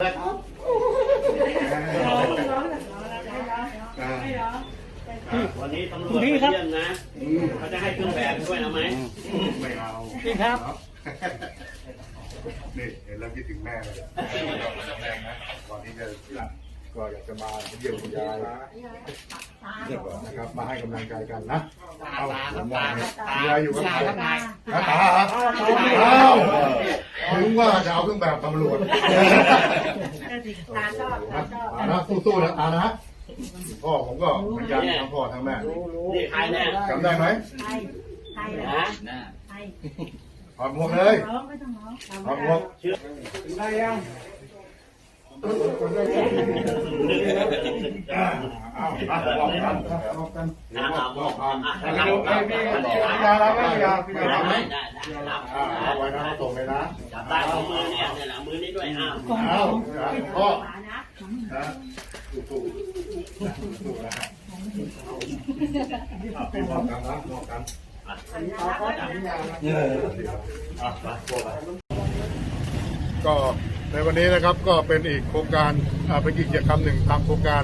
วันนี้ตำรวจเยี่ยมนะเขาจะให้เครื่องแบบด้วยเอาไหมไม่เอาพี่ครับนี่เห็นแล้วคิดถึงแม่เลยก่อนที่จะหลับก็อยากจะมาเยี่ยมคุณยายนะครับ มาให้กำลังใจกันนะเอาผมว่าคุณยาอยู่กับใครนะตาอ้า วถึงว่าจะเอาเครื่องแบบตำรวจตาชอบตาชอบอานะสู้ๆนะอานะพ่อผมก็เหมือนกันทั้งพ่อทั้งแม่นี่ใครเนี่ยจำได้ไหมไทยไทยนะไทยถอดหมวกเลยร้องไม่ต้องร้องถอดหมวกได้ยังอ้าวบอกกันบอกกันนะเอาบอกอะอ่ารับรับได้รับรับรับพี่ยาพี่ยารับไหมได้รับอ่าเอาไว้นะส่งเลยนะจับได้ของมือเนี่ยเนี่ยนะมือนี้ด้วยอ้าวเอาพ่อฝานะนะสู้ๆสู้ๆนะฮะเป็นมอบกันนะมอบกันอะมาโบกันก็ในวันนี้นะครับก็เป็นอีกโครงการอ่าเป็นอีกกิจกรรมหนึ่งตามโครงการ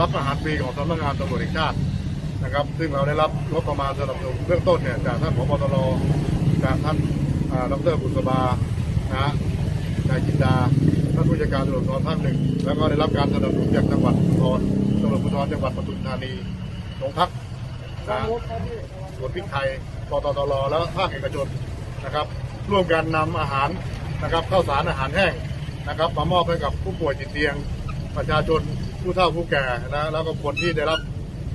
รับอาหารฟรีของสำนักงานตำรวจแห่งชาตินะครับ ซึ่งเราได้รับงบประมาณสนับสนุนเบื้องต้นเนี่ยจากท่านผบตร จากท่านดรบุษบานะฮะนายจินดาท่านผู้จัดการตำรวจภูธรภาคหนึ่งแล้วก็ได้รับการสนับสนุนจากจังหวัดภูธรตำรวจภูธรจังหวัดปทุมธานีโรงพักนะสวนพิกไทยปตทรและภาคเอกชนนะครับ ร่วมกันนำอาหารนะครับข้าวสารอาหารแห้งนะครับมามอบให้กับผู้ป่วยติดเตียง ประชาชนผู้เฒ่าผู้แก่นะแล้วก็คนที่ได้รับ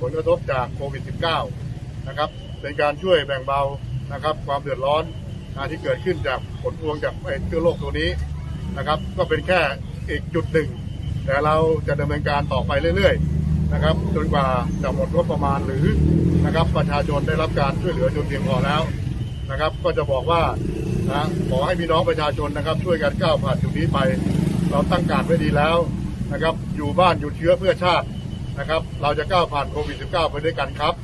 ผลกระทบจากโควิด -19 นะครับเป็นการช่วยแบ่งเบา นะครับ ความเดือดร้อนนะที่เกิดขึ้นจากผลพวงจากไอ้เชื้อโรคตัวนี้นะครับ ก็เป็นแค่อีกจุดหนึ่ง แต่เราจะดำเนินการต่อไปเรื่อยๆนะครับ จนกว่าจะหมดงบประมาณหรือนะครับประชาชนได้รับการช่วยเหลือจนเพียงพอแล้วนะครับ ก็จะบอกว่านะขอให้พี่น้องประชาชนนะครับ ช่วยกันก้าวผ่านจุดนี้ไป เราตั้งการไว้ดีแล้วนะครับ อยู่บ้านอยู่เชื้อเพื่อชาตินะครับ เราจะก้าวผ่านโควิด -19 ไปด้วยกันครับ